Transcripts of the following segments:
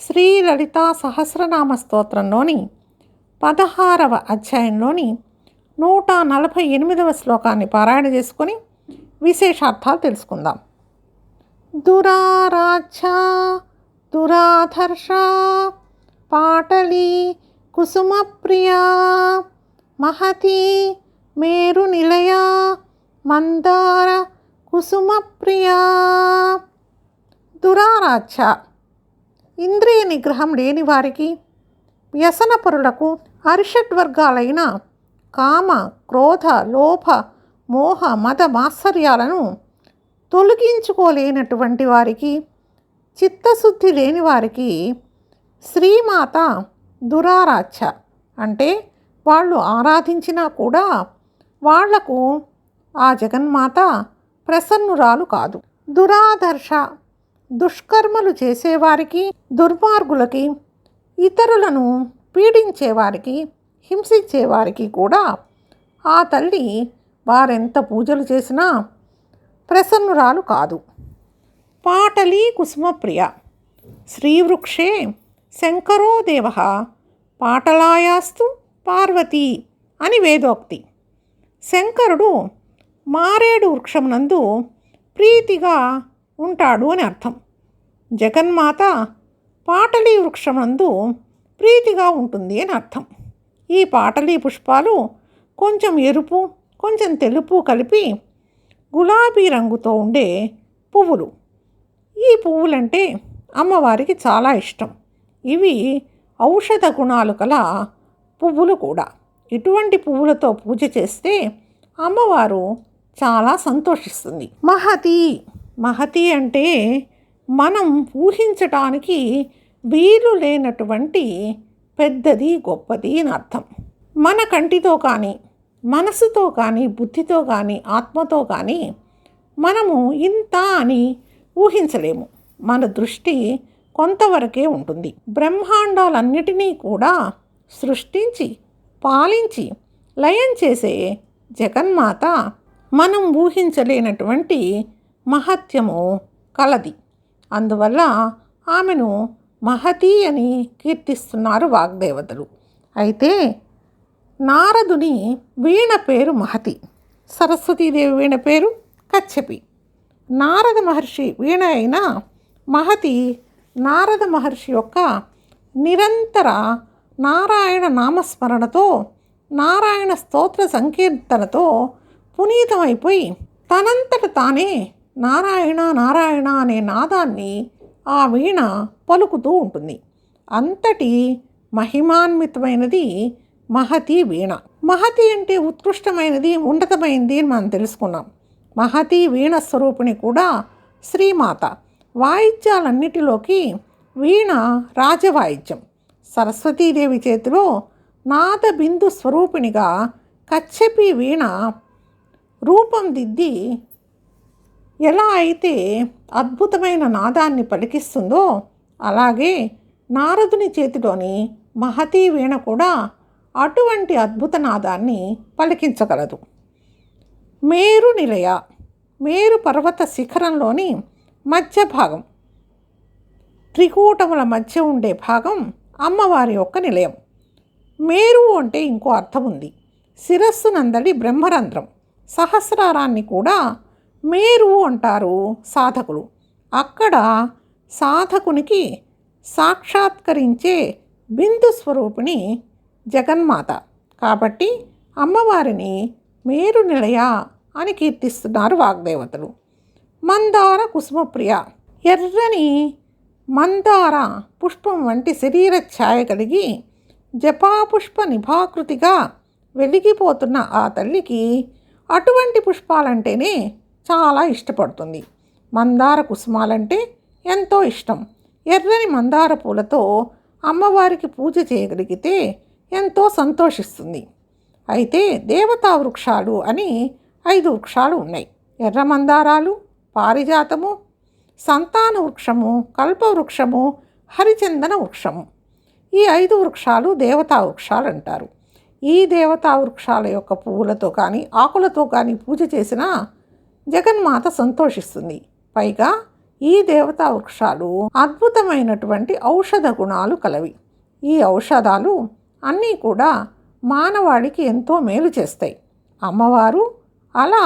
శ్రీ లలితా సహస్రనామ స్తోత్రంలోని పదహారవ అధ్యాయంలోని నూట నలభై ఎనిమిదవ శ్లోకాన్ని పారాయణ చేసుకొని విశేషార్థాలు తెలుసుకుందాం. దురారాధ్య దురాధర్ష పాటలి కుసుమప్రియా మహతి మేరు నిలయ మందార కుసుమప్రియా. దురారాధ్య ఇంద్రియ నిగ్రహం లేని వారికి వ్యసనపరులకు అరిషడ్వర్గాలైన కామ క్రోధ లోభ మోహ మత మాత్సర్యాలను తొలగించుకోలేనటువంటి వారికి చిత్తశుద్ధి లేని వారికి శ్రీమాత దురారాధ్య అంటే వాళ్ళు ఆరాధించినా కూడా వాళ్ళకు ఆ జగన్మాత ప్రసన్నురాలు కాదు. దురాదర్శ దుష్కర్మలు చేసేవారికి దుర్మార్గులకి ఇతరులను పీడించేవారికి హింసించేవారికి కూడా ఆ తల్లి వారెంత పూజలు చేసినా ప్రసన్నురాలు కాదు. పాటలీ కుసుమప్రియ. శ్రీవృక్షే శంకరో దేవ పాటలాయాస్తు పార్వతి అని వేదోక్తి. శంకరుడు మారేడు వృక్షమునందు ప్రీతిగా ఉంటాడు అని అర్థం. జగన్మాత పాటలీ వృక్షమందు ప్రీతిగా ఉంటుంది అని అర్థం. ఈ పాటలీ పుష్పాలు కొంచెం ఎరుపు కొంచెం తెలుపు కలిపి గులాబీ రంగుతో ఉండే పువ్వులు. ఈ పువ్వులంటే అమ్మవారికి చాలా ఇష్టం. ఇవి ఔషధ గుణాలు కల పువ్వులు కూడా. ఇటువంటి పువ్వులతో పూజ చేస్తే అమ్మవారు చాలా సంతోషిస్తుంది. మహతి! మహతి అంటే మనం ఊహించటానికి వీలు లేనటువంటి పెద్దది గొప్పది అని అర్థం. మన కంటితో కానీ మనసుతో కానీ బుద్ధితో కానీ ఆత్మతో కానీ మనము ఇంత అని ఊహించలేము. మన దృష్టి కొంతవరకే ఉంటుంది. బ్రహ్మాండాలన్నిటినీ కూడా సృష్టించి పాలించి లయం చేసే జగన్మాత మనం ఊహించలేనటువంటి మహత్యము కలది. అందువల్ల ఆమెను మహతి అని కీర్తిస్తున్నారు వాగ్దేవతలు. అయితే నారదుని వీణ పేరు మహతి సరస్వతీదేవి వీణ పేరు కచ్చపి నారద మహర్షి వీణ అయిన మహతి నారద మహర్షి యొక్క నిరంతర నారాయణ నామస్మరణతో నారాయణ స్తోత్ర సంకీర్తనతో పునీతమైపోయి తనంతట తానే నారాయణ నారాయణ అనే నాదాన్ని ఆ వీణ పలుకుతూ ఉంటుంది. అంతటి మహిమాన్వితమైనది మహతి వీణ. మహతి అంటే ఉత్కృష్టమైనది ఉన్నతమైనది అని మనం తెలుసుకున్నాం. మహతి వీణ స్వరూపిణి కూడా శ్రీమాత. వాయిద్యాలన్నిటిలోకి వీణ రాజవాయిద్యం. సరస్వతీదేవి చేతిలో నాద బిందు స్వరూపిణిగా కచ్చపి వీణ రూపం దిద్ది ఎలా అయితే అద్భుతమైన నాదాన్ని పలికిస్తుందో అలాగే నారదుని చేతిలోని మహతీ వీణ కూడా అటువంటి అద్భుత నాదాన్ని పలికించగలదు. మేరు నిలయ మేరు పర్వత శిఖరంలోని మధ్య భాగం త్రికూటముల మధ్య ఉండే భాగం అమ్మవారి యొక్క నిలయం. మేరు అంటే ఇంకో అర్థం ఉంది శిరస్సు నందడి బ్రహ్మరంధ్రం సహస్రారాన్ని కూడా మేరు అంటారు సాధకులు. అక్కడ సాధకునికి సాక్షాత్కరించే బిందు స్వరూపిణి జగన్మాత. కాబట్టి అమ్మవారిని మేరు నిలయ అని కీర్తిస్తున్నారు వాగ్దేవతలు. మందార కుసుమప్రియ. ఎర్రని మందార పుష్పం వంటి శరీర ఛాయ కలిగి జపాపుష్ప నిభాకృతిగా వెలిగిపోతున్న ఆ తల్లికి అటువంటి పుష్పాలంటేనే చాలా ఇష్టపడుతుంది. మందార కుసుమాలంటే ఎంతో ఇష్టం. ఎర్రని మందార పూలతో అమ్మవారికి పూజ చేయగలిగితే ఎంతో సంతోషిస్తుంది. అయితే దేవతా వృక్షాలు అని ఐదు వృక్షాలు ఉన్నాయి. ఎర్ర మందారాలు పారిజాతము సంతాన వృక్షము కల్పవృక్షము హరిచందన వృక్షము. ఈ ఐదు వృక్షాలు దేవతా వృక్షాలు అంటారు. ఈ దేవతా వృక్షాల యొక్క పువ్వులతో కానీ ఆకులతో కానీ పూజ చేసినా జగన్మాత సంతోషిస్తుంది. పైగా ఈ దేవతా వృక్షాలు అద్భుతమైనటువంటి ఔషధ గుణాలు కలవి. ఈ ఔషధాలు అన్నీ కూడా మానవాడికి ఎంతో మేలు చేస్తాయి. అమ్మవారు అలా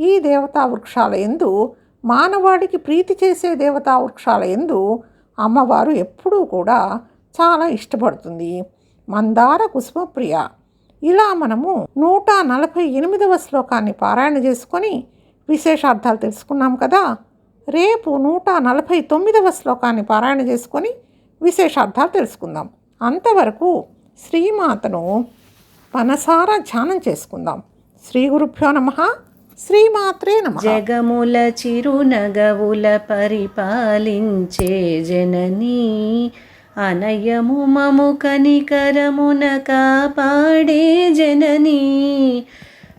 ఈ దేవతా వృక్షాల ఎందు మానవాడికి ప్రీతి చేసే దేవతా వృక్షాల ఎందు అమ్మవారు ఎప్పుడూ కూడా చాలా ఇష్టపడుతుంది. మందార కుసుమప్రియ. ఇలా మనము నూట నలభై ఎనిమిదవ శ్లోకాన్ని పారాయణ చేసుకొని విశేషార్థాలు తెలుసుకున్నాం కదా? రేపు నూట నలభై తొమ్మిదవ శ్లోకాన్ని పారాయణ చేసుకొని విశేషార్థాలు తెలుసుకుందాం. అంతవరకు శ్రీమాతను మనసారా ధ్యానం చేసుకుందాం. శ్రీ గురుభ్యో నమ. శ్రీమాత్రే నమ. జగముల చిరునగవుల పరిపాలించే జననీ అనయము మము కనికరమున కాపాడే జననీ